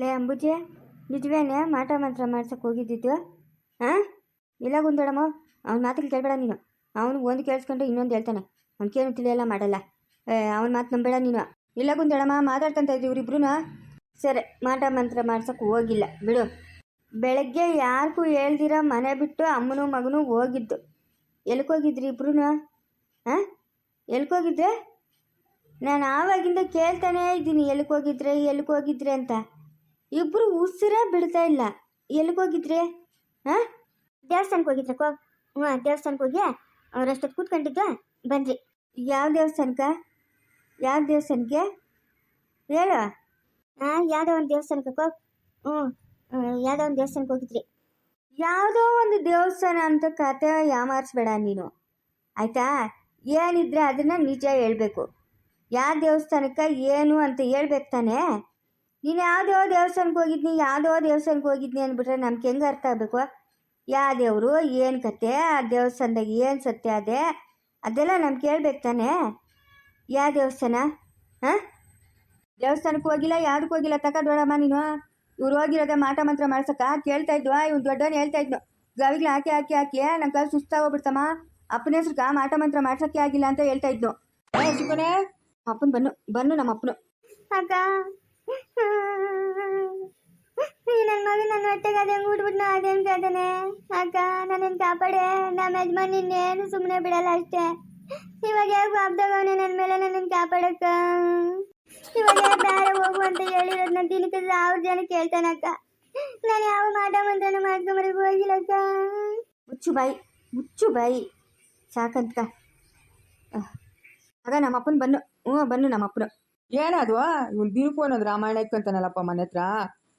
ಲೇ ಅಂಬುಜಿ, ನಿಜವೇನೆ ಮಾಟ ಮಂತ್ರ ಮಾಡ್ಸಕ್ಕೆ ಹೋಗಿದ್ದಿದ್ದು? ಹಾಂ ಇಲ್ಲ ಗುಂದಡಮ್ಮ ಅವ್ನ ಮಾತಿಗೆ ಕೇಳಬೇಡ ನೀನು. ಅವನು ಒಂದು ಕೇಳಿಸ್ಕೊಂಡ್ರೆ ಇನ್ನೊಂದು ಹೇಳ್ತಾನೆ. ಅವ್ನು ಕೇಳು ತಿಳಿಯಲ್ಲ ಮಾಡಲ್ಲ. ಅವನ ಮಾತು ನಂಬೇಡ ನೀನು. ಇಲ್ಲ ಗುಂದಡಮ್ಮ ಮಾತಾಡ್ತಂತ ಇದ್ದೀವಿ ಇವ್ರಿಬ್ರು ಸರಿ, ಮಾಟ ಮಂತ್ರ ಮಾಡ್ಸಕ್ಕೆ ಹೋಗಿಲ್ಲ. ಬಿಡು. ಬೆಳಗ್ಗೆ ಯಾರಿಗೂ ಹೇಳ್ದಿರ ಮನೆ ಬಿಟ್ಟು ಅಮ್ಮನೂ ಮಗನೂ ಹೋಗಿದ್ದು. ಎಲ್ಕೋಗಿದ್ರಿ ಇಬ್ರು ಹಾಂ ಎಲ್ಕೋಗಿದ್ರೆ? ನಾನು ಆವಾಗಿಂದ ಕೇಳ್ತಾನೇ ಇದ್ದೀನಿ, ಎಲ್ಕೋಗಿದ್ರೆ ಎಲ್ಕೋಗಿದ್ರೆ ಅಂತ. ಇಬ್ಬರು ಉಸಿರೇ ಬಿಡ್ತಾ ಇಲ್ಲ. ಎಲ್ಗೋಗಿದ್ರೆ ಹಾಂ ದೇವಸ್ಥಾನಕ್ಕೆ ಹೋಗಿದ್ರ ಕೋ. ಹ್ಞೂ ದೇವಸ್ಥಾನಕ್ಕೆ ಹೋಗಿ ಅವರಷ್ಟೊತ್ತು ಕೂತ್ಕೊಂಡಿದ್ದೆ. ಬನ್ರಿ ಯಾವ ದೇವಸ್ಥಾನಕ್ಕೆ? ಯಾವ ದೇವಸ್ಥಾನಕ್ಕೆ? ಹೇಳು. ಹಾಂ ಯಾವುದೋ ಒಂದು ದೇವಸ್ಥಾನಕ್ಕೆ ಹ್ಞೂ ಯಾವುದೋ ಒಂದು ದೇವಸ್ಥಾನಕ್ಕೆ ಹೋಗಿದ್ರಿ. ಯಾವುದೋ ಒಂದು ದೇವಸ್ಥಾನ ಅಂತ ಕತೆ ಯಾಮಾರಿಸ್ಬೇಡ ನೀನು. ಆಯಿತಾ? ಏನಿದ್ರೆ ಅದನ್ನು ನಿಜ ಹೇಳಬೇಕು. ಯಾವ ದೇವಸ್ಥಾನಕ್ಕೆ ಏನು ಅಂತ ಹೇಳ್ಬೇಕು ತಾನೇ? ನೀನು ಯಾವುದೋ ದೇವಸ್ಥಾನಕ್ಕೆ ಹೋಗಿದ್ನಿ, ಯಾವುದೋ ದೇವಸ್ಥಾನಕ್ಕೆ ಹೋಗಿದ್ನಿ ಅಂದ್ಬಿಟ್ರೆ ನಮ್ಗೆ ಹೆಂಗೆ ಅರ್ಥ ಆಗಬೇಕು? ಯಾವ ದೇವರು, ಏನು ಕತೆ? ಆ ದೇವಸ್ಥಾನದಾಗ ಏನು ಸತ್ಯ ಅದೇ? ಅದೆಲ್ಲ ನಮ್ಗೆ ಕೇಳ್ಬೇಕು ತಾನೇ? ಯಾವ ದೇವಸ್ಥಾನ? ಹಾಂ? ದೇವಸ್ಥಾನಕ್ಕೆ ಹೋಗಿಲ್ಲ ಯಾವುದಕ್ಕೆ ಹೋಗಿಲ್ಲ? ತಗೊಂಡೋಳಮ್ಮ ನೀನು. ಇವ್ರು ಹೋಗಿರೋದ ಮಾಟ ಮಂತ್ರ ಮಾಡ್ಸಕ್ಕ. ಕೇಳ್ತಾ ಇದ್ವಾ, ಇವ್ನು ದೊಡ್ಡವನು ಹೇಳ್ತಾ ಇದ್ನು. ಗವಿಗಳು ಹಾಕಿ ಹಾಕಿ ಹಾಕಿ ನಂಗೆ ಸುಸ್ತಾಗೋಗ್ಬಿಡ್ತಮ್ಮ ಅಪ್ಪನ ಹೆಸ್ರಕ್ಕ ಮಾಟ ಮಂತ್ರ ಮಾಡ್ಸಕ್ಕೆ ಆಗಿಲ್ಲ ಅಂತ ಹೇಳ್ತಾ ಇದ್ನು. ಏ ಅಪ್ಪನ ಬನ್ನು ಬನ್ನು ನಮ್ಮ ಅಪ್ಪನು ಅಕ್ಕ. ನನ್ನ ನನ್ನ ಹೊಟ್ಟೆಗೆ ಅದೇ ಊಟ್ಬಿಟ್ಟು ಅದೇನು ಕೇಳ್ತಾನೆ ಅಕ್ಕ ನನ್ನನ್ನು ಕಾಪಾಡೆ. ನಮ್ಮ ಯಜಮಾನ್ ನಿನ್ನೇನು ಸುಮ್ಮನೆ ಬಿಡಲ್ಲ ಅಷ್ಟೇ. ಇವಾಗ ಯಾವ ಬಾಬ್ದಾಗವನೆ ನನ್ನ ಮೇಲೆ ನನ್ನನ್ನು ಕಾಪಾಡಕ್ಕ? ಇವಾಗ ಬೇರೆ ಹೋಗು ಅಂತ ನನ್ನ ದಿನಕ್ಕೆ ಸಾವಿರ ಜನ ಕೇಳ್ತಾನಕ್ಕ ನಾನು ಯಾವ ಮಾಡ ಮಂತ್ರನ ಮಾಡ್ಕೊಂಬರಕ್ಕೆ ಹೋಗಿಲ್ಲಕ್ಕ ಮುಚ್ಚು ಬಾಯಿ ಮುಚ್ಚು ಬಾಯಿ. ಸಾಕಂತ. ಆಗ ನಮ್ಮ ಅಪ್ಪನ ಬನ್ನು. ಹ್ಞೂ, ಬನ್ನು ನಮ್ಮ ಅಪ್ಪನು ಏನದು? ಇವ್ನು ದಿನಕ್ಕೂ ಅನ್ನೋದು ರಾಮಾಯಣ ಇಟ್ಕೊಂತಾನಲ್ಲಪ್ಪ ಮನೆ ಹತ್ರ?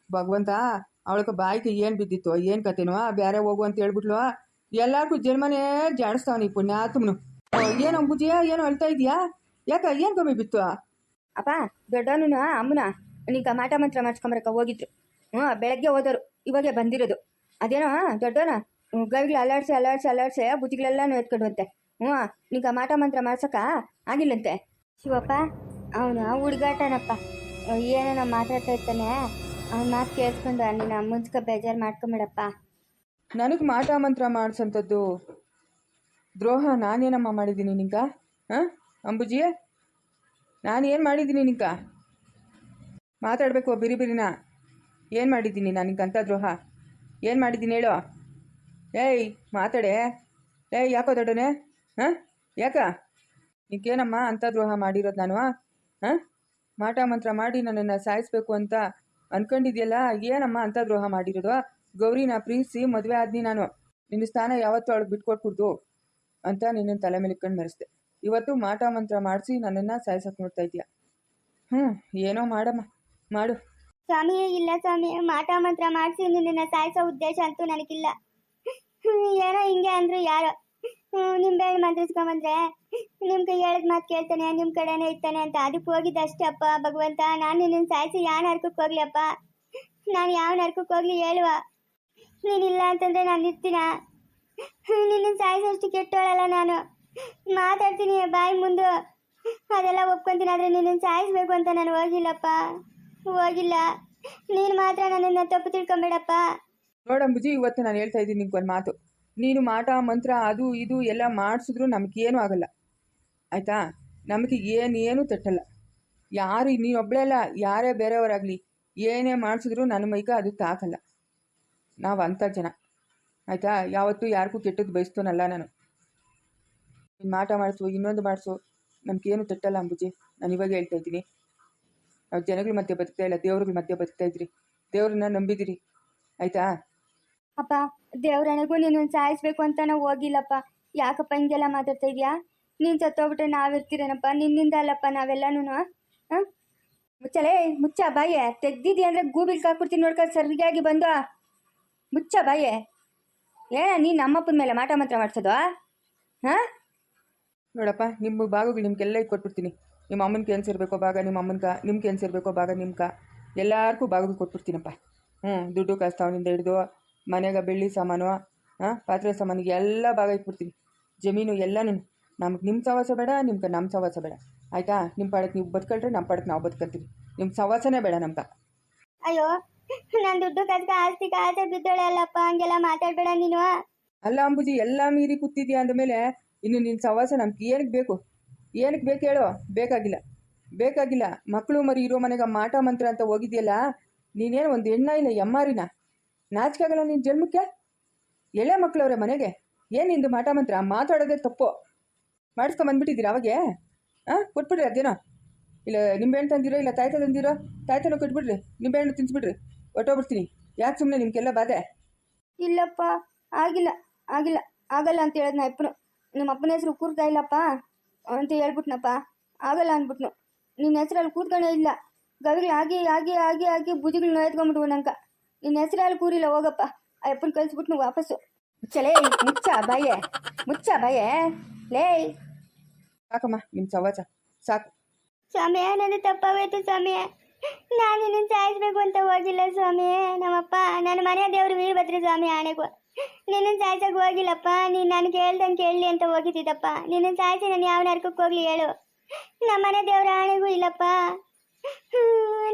ಭಗವಂತ ಅವಳಕ್ಕೆ ಬಾಯಿಗೆ ಏನು ಬಿದ್ದಿತ್ತು ಏನು ಕತೆನೋ ಬೇರೆ ಹೋಗು ಅಂತ ಹೇಳ್ಬಿಟ್ಲು. ಎಲ್ಲಾರ್ಗೂ ಜನ್ಮನೇ ಜಾಡಿಸ್ತಾವ ನೀ ತುಮ್ನು ಏನು ಅಂಬುಜಿಯ ಏನು ಹೇಳ್ತಾ ಇದೀಯಾ? ಯಾಕ ಏನ್ ಕಮ್ಮಿ ಬಿತ್ತು? ಅಪ್ಪ ದೊಡ್ಡವನು ಅಮ್ಮನ ನೀ ಕಮಾಟ ಮಂತ್ರ ಮಾಡಿಸ್ಕೊಂಬರಕ್ಕೆ ಹೋಗಿದ್ರು. ಹ್ಞೂ ಬೆಳಗ್ಗೆ ಹೋದರು ಇವಾಗೆ ಬಂದಿರೋದು. ಅದೇನೋ ದೊಡ್ಡವನ ಗವಿಗಳು ಅಲ್ಲಾಡ್ಸಿ ಅಲ್ಲಾಡ್ಸಿ ಅಲ್ಲಾಡ್ಸಿ ಬುದ್ಧಿಗಳೆಲ್ಲ ಎತ್ಕೊಂಡ್ವಂತೆ ಹ್ಞೂ ನೀ ಕಮಾಟ ಮಂತ್ರ ಮಾಡ್ಸಕ್ಕ ಆಗಿಲ್ಲಂತೆ. ಶಿವಪ್ಪ ಅವನು ಹುಡುಗಾಟನಪ್ಪ. ಏನೇನೋ ಮಾತಾಡ್ತಾ ಇರ್ತಾನೆ. ಅವ್ನ ಮಾತು ಕೇಳಿಸ್ಕೊಂಡು ನೀನು ಮುಂಚ್ಕ ಬೇಜಾರು ಮಾಡ್ಕೊಂಬೇಡಪ್ಪ. ನನಗೆ ಮಾಟ ಮಂತ್ರ ಮಾಡಿಸಂಥದ್ದು ದ್ರೋಹ ನಾನೇನಮ್ಮ ಮಾಡಿದ್ದೀನಿ ನಿಂಕ ಹಾಂ? ಅಂಬುಜಿಯೇ? ನಾನು ಏನು ಮಾಡಿದ್ದೀನಿ ನಿಂಕ ಮಾತಾಡಬೇಕು ಬಿರಿ ಬಿರಿನ. ಏನು ಮಾಡಿದ್ದೀನಿ ನಾನು ಅಂತ ದ್ರೋಹ? ಏನು ಮಾಡಿದ್ದೀನಿ ಹೇಳು. ಏಯ್, ಮಾತಾಡೆ. ಏಯ್, ಯಾಕೋ ದೊಡ್ಡನೆ? ಹಾಂ? ಯಾಕ? ನಿಂಗೇನಮ್ಮ ಅಂತ ದ್ರೋಹ ಮಾಡಿರೋದು ನಾನು? ಹಾಂ? ಮಾಟ ಮಂತ್ರ ಮಾಡಿ ನನ್ನನ್ನು ಸಾಯಿಸ್ಬೇಕು ಅಂತ ಅನ್ಕೊಂಡಿದ್ಯಲ್ಲ, ಏನಮ್ಮ ಅಂತ ದ್ರೋಹ ಮಾಡಿರೋದು? ಗೌರಿನ ಪ್ರೀತಿಸಿ ಮದುವೆ ಆದ್ನಿ ನಾನು. ನಿನ್ನ ಸ್ಥಾನ ಯಾವತ್ತೂ ಅವಳಿಗೆ ಬಿಟ್ಕೊಟ್ಬಿಡ್ದು ಅಂತ ನಿನ್ನ ತಲೆ ಮೇಲೆ ಇಟ್ಕೊಂಡು ಇವತ್ತು ಮಾಟ ಮಂತ್ರ ಮಾಡಿಸಿ ನನ್ನನ್ನು ಸಾಯಿಸಕ್ಕೆ ನೋಡ್ತಾ ಇದೀಯ ಹ್ಞೂ ಏನೋ ಮಾಡಮ್ಮ. ಮಾಡು. ಸ್ವಾಮಿ ಇಲ್ಲ ಸ್ವಾಮಿ ಮಾಟ ಮಂತ್ರ ಮಾಡಿಸಿ ನಿನ್ನ ಸಾಯಿಸೋ ಉದ್ದೇಶ ಅಂತೂ ನನಗಿಲ್ಲ. ಏನೋ ಹಿಂಗೆ ಅಂದ್ರು ಯಾರೋ. ನಿಂಬೆ ಹಣ್ಣು ಮಂತ್ರಿಸ್ಕೊಂಬಂದ್ರೆ ನಿಮ್ ಕೈ ಹೇಳದ್ ಮಾತು ಕೇಳ್ತಾನೆ ನಿಮ್ಮ ಕಡೆನೇ ಇರ್ತಾನೆ ಅಂತ. ಅದಕ್ಕೆ ಹೋಗಿದ್ದ ಅಷ್ಟೇ ಅಪ್ಪ, ಭಗವಂತ. ನಾನು ನಿನ್ನನ್ನು ಸಾಯಿಸಿ ಯಾವ ನರ್ಕಕ್ಕೆ ಹೋಗ್ಲಿ ಅಪ್ಪ? ನಾನು ಯಾವ ನರ್ಕಕ್ಕೆ ಹೋಗ್ಲಿ ಹೇಳುವ. ನೀನಿಲ್ಲ ಅಂತಂದ್ರೆ ನಾನು ಇರ್ತೀನ ನಿನ್ನನ್ನು ಸಾಯಿಸೋಷ್ಟು ಕೆಟ್ಟೋಳಲ್ಲ ನಾನು. ಮಾತಾಡ್ತೀನಿ ಬಾಯಿ ಮುಂದೆ. ಅದೆಲ್ಲ ಒಪ್ಕೊಂತೀನಿ, ಆದರೆ ನಿನ್ನನ್ನು ಸಾಯಿಸ್ಬೇಕು ಅಂತ ನಾನು ಹೋಗಿಲ್ಲಪ್ಪ. ಹೋಗಿಲ್ಲ. ನೀನು ಮಾತ್ರ ನನ್ನನ್ನು ತಪ್ಪು ತಿಳ್ಕೊಂಬೇಡಪ್ಪ. ನೋಡಂಬುಜಿ ಇವತ್ತು ನಾನು ಹೇಳ್ತಾ ಇದ್ದೀನಿ ನಿಮ್ಗೊಂದು ಮಾತು. ನೀನು ಮಾಟ, ಮಂತ್ರ, ಅದು, ಇದು ಎಲ್ಲ ಮಾಡಿಸಿದ್ರು ನಮಗೇನು ಆಗಲ್ಲ. ಆಯಿತಾ? ನಮಗೆ ಏನೇನು ತಟ್ಟಲ್ಲ. ಯಾರು ನೀನೊಬ್ಬಳೇ ಅಲ್ಲ ಯಾರೇ ಬೇರೆಯವರಾಗಲಿ, ಏನೇ ಮಾಡಿಸಿದ್ರು ನನ್ನ ಮೈಕ ಅದು ತಾಕಲ್ಲ. ನಾವು ಅಂಥ ಜನ. ಆಯಿತಾ? ಯಾವತ್ತೂ ಯಾರಿಗೂ ಕೆಟ್ಟದ್ದು ಬಯಸ್ತೋನಲ್ಲ ನಾನು. ನೀನು ಮಾಟ ಮಾಡಿಸು, ಇನ್ನೊಂದು ಮಾಡಿಸು, ನಮಗೇನು ತಟ್ಟಲ್ಲ ಅಂಬುಜಿ. ನಾನು ಇವಾಗ ಹೇಳ್ತಾ ಇದ್ದೀನಿ. ನಾವು ಜನಗಳ ಮಧ್ಯೆ ಬದುಕ್ತಾ ಇಲ್ಲ, ದೇವ್ರಗಳ ಮಧ್ಯೆ ಬದುಕ್ತಾ ಇದ್ರಿ. ದೇವ್ರನ್ನ ನಂಬಿದಿರಿ. ಆಯಿತಾ? ಅಪ್ಪ ದೇವ್ರಣೆಗೂ ನೀನು ಸಾಯಿಸ್ಬೇಕು ಅಂತ ನಾವು ಹೋಗಿಲ್ಲಪ್ಪ. ಯಾಕಪ್ಪ ಹಿಂಗೆಲ್ಲ ಮಾತಾಡ್ತಾ ಇದೀಯಾ? ನೀನು ಸತ್ತೋಗ್ಬಿಟ್ರೆ ನಾವಿರ್ತೀರೇನಪ್ಪ? ನಿನ್ನಿಂದ ಅಲ್ಲಪ್ಪ ನಾವೆಲ್ಲನೂ ಹಾಂ? ಮುಚ್ಚಲೇ, ಮುಚ್ಚ ಬಾಯೆ. ತೆಗ್ದಿದ್ದಿ ಅಂದರೆ ಗೂಬಿಲ್ ಕಾಕ್ಬಿಡ್ತೀನಿ ನೋಡ್ಕ ಸರಿಯಾಗಿ ಬಂದು. ಮುಚ್ಚ ಬಾಯೆ. ಏನ ನೀನು ನಮ್ಮಪ್ಪನ ಮೇಲೆ ಮಾಟ ಮಾತ್ರ ಮಾಡಿಸೋದು ಹಾಂ? ನೋಡಪ್ಪ, ನಿಮ್ಮ ಭಾಗಗಳು ನಿಮ್ಗೆಲ್ಲ ಕೊಟ್ಬಿಡ್ತೀನಿ. ನಿಮ್ಮ ಅಮ್ಮನ ಏನು ಸೇರಬೇಕೋ ಭಾಗ, ನಿಮ್ಮ ಅಮ್ಮನ್ಕ ನಿಮ್ಗೆ ಏನು ಸೇರಬೇಕೋ ಭಾಗ ನಿಮ್ಕ ಎಲ್ಲರಿಗೂ ಭಾಗಗಳು ಕೊಟ್ಬಿಡ್ತೀನಪ್ಪ. ಹ್ಞೂ ದುಡ್ಡು ಕಾಸ್ತಾವನಿಂದ ಹಿಡಿದು ಮನೆಗೆ ಬೆಳ್ಳಿ ಸಾಮಾನು ಹಾಂ ಪಾತ್ರೆ ಸಾಮಾನಿಗೆ ಎಲ್ಲ ಭಾಗ ಇಟ್ಬಿಡ್ತೀನಿ ಜಮೀನು ಎಲ್ಲನೂ ನಮ್ಗೆ ನಿಮ್ಮ ಸವಾಸ ಬೇಡ ನಿಮ್ಗೆ ನಮ್ಮ ಸವಾಸ ಬೇಡ. ಆಯಿತಾ? ನಿಮ್ಮ ಪಾಡಕ್ಕೆ ನೀವು ಬದುಕಳ್ರೆ ನಮ್ಮ ಪಾಡಕ್ಕೆ ನಾವು ಬದುಕಂತೀವಿ ನಿಮ್ಮ ಸವಾಸನೇ ಬೇಡ ನಮ್ಗೆ. ಅಯ್ಯೋ ನಾನು ದುಡ್ಡು ಕದ್ಕ ಆಸ್ತಿ ಆಸೆ ಬಿದ್ದೋಳೆ ಅಲ್ಲಪ್ಪ ಹಂಗೆಲ್ಲ ಮಾತಾಡ್ಬೇಡ ನೀನು. ಅಲ್ಲ ಅಂಬುಜಿ ಎಲ್ಲ ಮೀರಿ ಕೂತಿದ್ಯಾ ಅಂದಮೇಲೆ ಇನ್ನು ನಿನ್ನ ಸವಾಸ ನಮ್ಗೆ ಏನಕ್ಕೆ ಬೇಕು? ಏನಕ್ಕೆ ಬೇಕು ಹೇಳು? ಬೇಕಾಗಿಲ್ಲ. ಬೇಕಾಗಿಲ್ಲ. ಮಕ್ಕಳು ಮರಿ ಇರೋ ಮನೆಗೆ ಮಾಟ ಮಂತ್ರ ಅಂತ ಹೋಗಿದ್ಯಲ್ಲ ನೀನೇನು ಒಂದು ಹೆಣ್ಣ ಇಲ್ಲ ಎಮ್ಮಾರಿನ? ನಾಚಿಕಾಗಲ್ಲ ನಿನ್ನ ಜನ್ಮಕ್ಕೆ? ಎಳೆ ಮಕ್ಕಳವ್ರೆ ಮನೆಗೆ? ಏನು ನಿಂದು ಮಾಟ ಮಂತ್ರ? ಮಾತಾಡೋದೇ ತಪ್ಪು. ಮಾಡಿಸ್ಕೊಂಬಂದ್ಬಿಟ್ಟಿದ್ದೀರಾ ಅವಾಗೆ? ಹಾಂ ಕೊಟ್ಬಿಡ್ರಿ ಅದೇನೋ. ಇಲ್ಲ ನಿಂಬೆಹಣ್ಣು ತಂದಿರೋ, ಇಲ್ಲ ತಾಯ್ತ ತಂದಿರೋ? ತಾಯ್ತನೋ ಕೊಟ್ಬಿಡ್ರಿ. ನಿಂಬೆಹಣ್ಣು ತಿನ್ಸ್ಬಿಡ್ರಿ. ಹೊಟ್ಟೋಗ್ಬಿಡ್ತೀನಿ ಯಾಕೆ ಸುಮ್ಮನೆ ನಿಮ್ಗೆಲ್ಲ ಬಾಧೆ? ಇಲ್ಲಪ್ಪ, ಆಗಿಲ್ಲ ಆಗಿಲ್ಲ. ಆಗಲ್ಲ ಅಂತ ಹೇಳಿದ್ನ ಅಪ್ಪನು ನಿಮ್ಮ ಅಪ್ಪನ ಹೆಸರು ಕೂರ್ತಾ ಇಲ್ಲಪ್ಪ ಅಂತ ಹೇಳ್ಬಿಟ್ನಪ್ಪ. ಆಗಲ್ಲ ಅಂದ್ಬಿಟ್ನು. ನಿನ್ನ ಹೆಸರಲ್ಲಿ ಕೂತ್ಕೊಂಡೇ ಇಲ್ಲ. ಗವಿಗಳು ಆಗಿ ಆಗಿ ಆಗಿ ಆಗಿ ಭುಜಗಳು ನೋಯ್ತ್ಕೊಂಡ್ಬಿಟ್ವು ನಂಕ ನಿನ್ನ ಹೆಸರಲ್ಲಿ ಕೂರಿಲ್ಲ ಹೋಗಪ್ಪ. ಆ ಅಪ್ಪನ ನಾವು ವಾಪಸ್ಸು. ಮುಚ್ಚಲೇ ಮುಚ್ಚ ಬಾಯೆ. ಮುಚ್ಚ ಬಾಯೆ. ಲೇ. ಸಾಕಮ್ಮ ನಿಮ್ಮ ಸವಾಜ. ಸಾಕು. ಸ್ವಾಮಿ ನನ್ನ ತಪ್ಪಾಗೋಯ್ತು ಸ್ವಾಮಿ. ನಾನು ನಿನ್ನ ಸಾಯಿಸ್ಬೇಕು ಅಂತ ಹೋಗಿಲ್ಲ ಸ್ವಾಮಿ. ನಮ್ಮಪ್ಪ ನನ್ನ ಮನೆ ದೇವರು ವೀರಭದ್ರ ಸ್ವಾಮಿ ಆಣೆಗೂ ನಿನ್ನ ಸಾಯ್ಸಕ್ ಹೋಗಿಲ್ಲಪ್ಪ. ನೀನು ನಾನು ಕೇಳ್ದಂಗೆ ಕೇಳಲಿ ಅಂತ ಹೋಗಿದ್ದಿದ್ದಪ್ಪ. ನಿನ್ನ ಸಾಯಿಸಿ ನಾನು ಯಾವ ನರ್ಕಕ್ಕೆ ಹೋಗ್ಲಿ ಹೇಳು. ನಮ್ಮ ಮನೆ ದೇವ್ರ ಆಣೆಗೂ ಇಲ್ಲಪ್ಪ.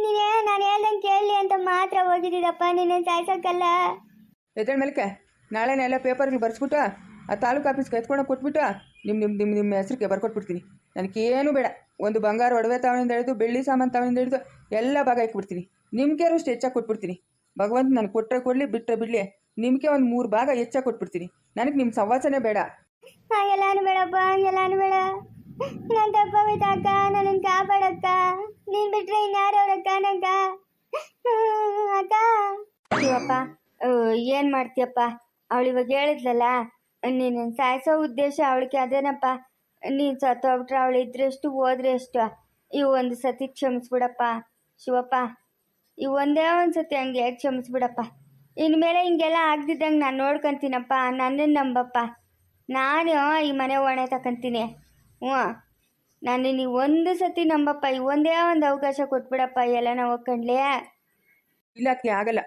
ನೀನೇ ನಾನು ಹೇಳ್ದಂಗೆ ಕೇಳಿ ಅಂತ ಮಾತ್ರ ಹೋಗಿದ್ದೀರಪ್ಪ ನಿನ್ನ ಸಾಯ್ಸೋಕ್ಕಲ್ಲ ಎದ್ದೇಳ ಮೇಲಕ್ಕೆ ನಾಳೆನೇ ಎಲ್ಲ ಪೇಪರ್ಗಳು ಬರ್ಸ್ಬಿಟ್ಟು ಆ ತಾಲೂಕು ಆಫೀಸ್ಗೆ ಎತ್ಕೊಂಡು ಕೊಟ್ಬಿಟ್ಟು ನಿಮ್ಮ ನಿಮ್ಮ ನಿಮ್ಮ ನಿಮ್ಮ ಹೆಸ್ರಿಗೆ ಬರ್ಕೊಟ್ಬಿಡ್ತೀನಿ. ನನಗೇನು ಬೇಡ ಒಂದು ಬಂಗಾರ ಒಡವೆ ತಾವಿಂದ ಹಿಡಿದು ಬೆಳ್ಳಿ ಸಾಮಾನು ತವನಿಂದ ಹಿಡಿದು ಎಲ್ಲ ಭಾಗ ಇಟ್ಬಿಡ್ತೀನಿ ನಿಮ್ಗೆ ಅಷ್ಟು ಹೆಚ್ಚಾಗಿ ಕೊಟ್ಬಿಡ್ತೀನಿ. ಭಗವಂತ ನಾನು ಕೊಟ್ಟರೆ ಕೊಡಲಿ ಬಿಟ್ಟರೆ ಬಿಡಲಿ ನಿಮಗೆ ಒಂದು ಮೂರು ಭಾಗ ಹೆಚ್ಚಾಗಿ ಕೊಟ್ಬಿಡ್ತೀನಿ. ನನಗೆ ನಿಮ್ಮ ಸವಾಸನೆ ಬೇಡ. ಎಲ್ಲಾನು ಬೇಡಪ್ಪ ಎಲ್ಲಾನು ಅನ್ಬೇಡ ನಾನು ತಪ್ಪಾಗೋಯ್ತು ಅಕ್ಕ ನನ್ನ ಕಾಪಾಡಕ್ಕ, ನೀನ್ ಬಿಟ್ರೆ ಇನ್ಯಾರು ಅವಳಕ್ಕ ನಂಗ? ಅಕ್ಕ? ಶಿವಪ್ಪ ಏನ್ ಮಾಡ್ತೀಯಪ್ಪ? ಅವಳು ಇವಾಗ ಹೇಳಿದ್ಲಲ್ಲ, ನೀನು ಸಾಯಿಸೋ ಉದ್ದೇಶ ಅವಳಿಗೆ ಅದೇನಪ್ಪ? ನೀನು ಸತ್ತೋಗ್ಬಿಟ್ರೆ ಅವಳು ಇದ್ರೆಷ್ಟು ಹೋದ್ರೆ ಎಷ್ಟು? ಇವು ಒಂದು ಸತಿ ಕ್ಷಮಿಸ್ಬಿಡಪ್ಪ, ಶಿವಪ್ಪ. ಈ ಒಂದೇ ಒಂದು ಸತಿ ಹಂಗೆ ಕ್ಷಮಿಸ್ಬಿಡಪ್ಪ? ಇನ್ಮೇಲೆ ಹಿಂಗೆಲ್ಲ ಆಗ್ದಿದ್ದಂಗೆ ನಾನು ನೋಡ್ಕೊಂತೀನಪ್ಪ ನನ್ನನ್ನು ನಂಬಪ್ಪ. ನಾನು ಈ ಮನೆ ಒಣೆ ತಗೊಂತೀನಿ ಹ್ಞೂ. ನಾನು ನೀವು ಒಂದು ಸತಿ ನಂಬಪ್ಪ, ಈ ಒಂದೇ ಒಂದು ಅವಕಾಶ ಕೊಟ್ಬಿಡಪ್ಪ ಎಲ್ಲ ನಾವು ಕಂಡ್ಲೆ ಇಲ್ಲ ಅದಕ್ಕೆ ಆಗಲ್ಲ.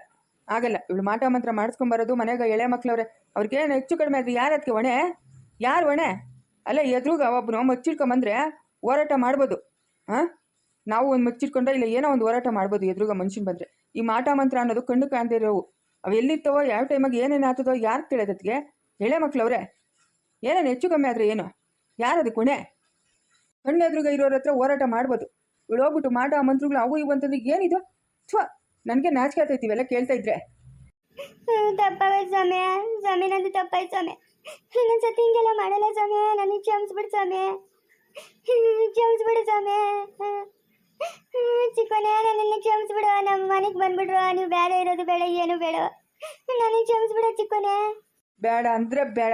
ಆಗಲ್ಲ. ಇವಳು ಮಾಟ ಮಂತ್ರ ಮಾಡಿಸ್ಕೊಂಬರೋದು ಮನೆಗೆ ಎಳೆ ಮಕ್ಳವ್ರೆ. ಅವ್ರಿಗೇನು ಹೆಚ್ಚು ಕಡಿಮೆ ಆದ್ರೆ ಯಾರು ಅದಕ್ಕೆ ಒಣೆ ಯಾರು ಒಣೆ ಅಲ್ಲ, ಎದುರುಗ ಒಬ್ಬನು ಮುಚ್ಚಿಟ್ಕೊಂಬಂದ್ರೆ ಹೋರಾಟ ಮಾಡ್ಬೋದು. ಹಾಂ? ನಾವು ಒಂದು ಮುಚ್ಚಿಟ್ಕೊಂಡ್ರೆ ಇಲ್ಲ, ಏನೋ ಒಂದು ಹೋರಾಟ ಮಾಡ್ಬೋದು ಎದುರುಗ ಮನುಷ್ಯನ ಬಂದರೆ. ಈ ಮಾಟ ಮಂತ್ರ ಅನ್ನೋದು ಕಣ್ಣು ಕಾಣ್ದಿರೋವು ಅವು ಎಲ್ಲಿರ್ತವೋ, ಯಾವ ಟೈಮಾಗ ಏನೇನು ಆಗ್ತದೋ ಯಾರು ತಿಳಿಯೋದಕ್ಕೆ ಎಳೆ ಮಕ್ಳವ್ರೆ. ಏನೇನು ಹೆಚ್ಚು ಕಮ್ಮಿ ಆದರೆ ಏನು? ಯಾರು ಕುಣೆ? ಕಣ್ಣೆದುರುಗ ಇರೋರ ಹತ್ರ ಹೋರಾಟ ಮಾಡ್ಬೋದು. ಇವಳು ಹೋಗ್ಬಿಟ್ಟು ಮಾಟ ಮಂತ್ರಗಳು ಅವು ಇವು ಅಂತಂದ್ರೆ ಏನಿದು? ಥ್ವ ನನಗೆ ನಾಚಿಕೆ ಆಗ್ತೈತಿ ಇವೆಲ್ಲ ಕೇಳ್ತಾ ಇದ್ರೆ. ತಪ್ಪಾಗೋಯ್ತು ಸ್ವಾಮಿ. ಸ್ವಾಮಿ ನಂದು ತಪ್ಪಾಯ್ತು ಸ್ವಾಮಿ. ಇನ್ನೊಂದ್ಸತಿ ಹಿಂಗೆಲ್ಲ ಮಾಡಲ್ಲ ಸ್ವಾಮಿ. ನನಗೆ ಕ್ಷಮಿಸ್ಬಿಡು ಸ್ವಾಮಿ. ಕ್ಷಮಿಸ್ಬಿಡು ಸ್ವಾಮಿ. ಹ್ಮ್, ಚಿಕ್ಕವನೇ ನನ್ನನ್ನು ಕ್ಷಮಿಸ್ಬಿಡು ನಮ್ಮ ಮನೆಗೆ ಬಂದ್ಬಿಡ್ರು ನೀವು ಬೇರೆ ಇರೋದು ಬೇಡ ಏನು ಬೇಡ. ನನಗೆ ಕ್ಷಮಿಸ್ಬಿಡು ಚಿಕ್ಕನೇ ಬೇಡ ಅಂದ್ರೆ ಬೇಡ.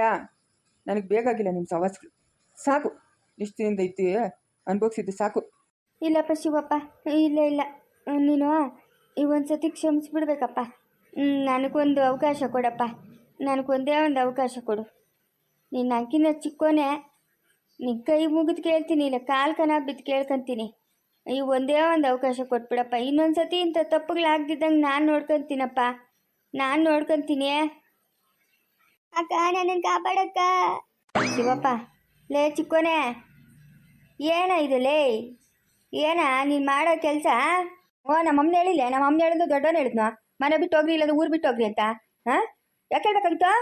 ನನಗೆ ಬೇಕಾಗಿಲ್ಲ ನಿಮ್ಮ ಸವಾಸಗಳು ಸಾಕು. ಇಷ್ಟದಿಂದ ಇದ್ದೀಯ ಅನುಭವಿಸಿದ್ದು, ಸಾಕು. ಇಲ್ಲಪ್ಪ ಶಿವಪ್ಪ, ಇಲ್ಲ ಇಲ್ಲ. ನೀನು ಈ ಒಂದು ಸತಿ ಕ್ಷಮಿಸ್ಬಿಡ್ಬೇಕಪ್ಪ. ನನಗೊಂದು ಅವಕಾಶ ಕೊಡಪ್ಪ. ನನಗೊಂದೇ ಒಂದು ಅವಕಾಶ ಕೊಡು. ನೀನು ನನಗಿನ್ನ ಚಿಕ್ಕೋನೆ ನಿನ್ನ ಕೈ ಮುಗಿದು ಕೇಳ್ತೀನಿ, ಇಲ್ಲ ಕಾಲು ಕನ ಬಿದ್ದು ಕೇಳ್ಕೊಂತೀನಿ. ಈ ಒಂದೇ ಒಂದು ಅವಕಾಶ ಕೊಟ್ಬಿಡಪ್ಪ. ಇನ್ನೊಂದು ಸತಿ ಇಂಥ ತಪ್ಪುಗಳಾಗ್ದಿದ್ದಂಗೆ ನಾನು ನೋಡ್ಕೊತೀನಪ್ಪ. ನಾನು ನೋಡ್ಕೊತೀನಿ. ಅಕ್ಕ ನನ್ನ ಕಾಪಾಡಕ್ಕ. ಶಿವಪ್ಪ. ಲೇ ಚಿಕ್ಕೋನೆ ಏನ ಇದು ಲೇ? ಏನ ನೀನು ಮಾಡೋ ಕೆಲಸ? ಓ ನಮ್ಮ ಅಮ್ಮನ ಹೇಳಿಲ್ಲ ನಮ್ಮ ಅಮ್ಮನ ಹೇಳಿದ್ದು ದೊಡ್ಡವನು ಹೇಳಿದ್ನು. ಮನೆ ಬಿಟ್ಟು ಹೋಗ್ರಿ ಇಲ್ಲದ ಊರು ಬಿಟ್ಟು ಹೋಗ್ರಿ ಅಂತ. ಹಾಂ? ಯಾಕೆ ಹೇಳ್ಬೇಕಾಗಿತ್ತು?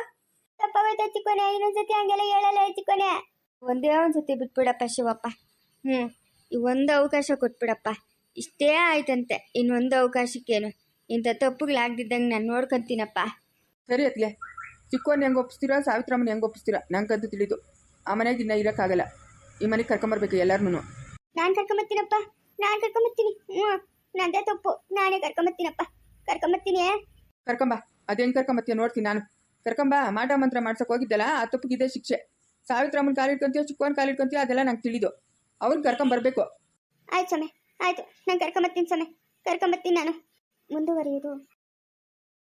ತಪ್ಪಾಗೋಯ್ತು ಚಿಕ್ಕೋನೆ ಇನ್ನೊಂದ್ಸತಿ ಹಂಗೆಲ್ಲ ಹೇಳಲ್ಲ ಚಿಕ್ಕೋನೆ. ಒಂದೇ ಒಂದು ಸತಿ ಬಿಟ್ಬಿಡಪ್ಪ ಶಿವಪ್ಪ. ಹ್ಞೂ ಈ ಒಂದು ಅವಕಾಶ ಕೊಟ್ಬಿಡಪ್ಪ. ಇಷ್ಟೇ ಆಯ್ತಂತೆ ಇನ್ನೊಂದು ಅವಕಾಶಕ್ಕೇನು. ಇಂಥ ತಪ್ಪುಗಳಾಗ್ದಿದ್ದಂಗೆ ನಾನು ನೋಡ್ಕೊಂತೀನಪ್ಪ. ಸರಿ ಅತ್ಗೆ ಚಿಕ್ಕೋನ್ ಹೆಂಗ್ ಒಪ್ಪಿಸ್ತೀರಾ ಸಾವಿತ್ರಮ್ಮನ ಹೆಂಗೆ ಒಪ್ಪಿಸ್ತೀರಾ ನಂಗಂತೂ ತಿಳಿದು. ಆ ಮನೆಗೆ ಇನ್ನ ಇರೋಕ್ಕಾಗಲ್ಲ. ಈ ಮನೆಗೆ ಕರ್ಕೊಂಬರ್ಬೇಕು ಎಲ್ಲಾರ್ನು ನಾನು ಕರ್ಕೊಂಬತ್ತೀನಪ್ಪ. ನಾನು ಕರ್ಕೊಂಬತ್ತೀನಿ. ಹ್ಞೂ. ನಂದೇ ತಪ್ಪು. ನಾನೇ ಕರ್ಕೊಂಬತ್ತೀನಪ್ಪ. ಕರ್ಕೊಂಬತ್ತೀನಿ ಕರ್ಕೊಂಬ. ಅದೇನ್ ಕರ್ಕೊಂಬತ್ತೀಯ ನೋಡ್ತೀನಿ ನಾನು. ಕರ್ಕೊಂಬ. ಮಾಟ ಮಂತ್ರ ಮಾಡ್ಸಕ್ಕೆ ಹೋಗಿದ್ದಲ್ಲ ಆ ತಪ್ಪಿಗಿದೆ ಶಿಕ್ಷೆ. ಸಾವಿತ್ರಮ್ಮನ್ ಶಿಕ್ಷೆ ಸಾವಿತ್ರಮ್ಮನ ಚಿಕ್ಕವನ್ ಕಾಲ್ ಕಾಲಿಟ್ಕೊಂತೀಯೋ ಅದೆಲ್ಲ ನಂಗೆ ತಿಳಿದು. ಅವ್ರನ್ನ ಕರ್ಕೊಂಬರ್ಬೇಕು ಆಯ್ತು ಸಮೆ ಆಯ್ತು. ನಾನು ಕರ್ಕೊಂಬತ್ತೀನಿ ಸಮೆ ಕರ್ಕೊಂಬತ್ತೀನಿ ನಾನು. ಮುಂದುವರಿಯೋದು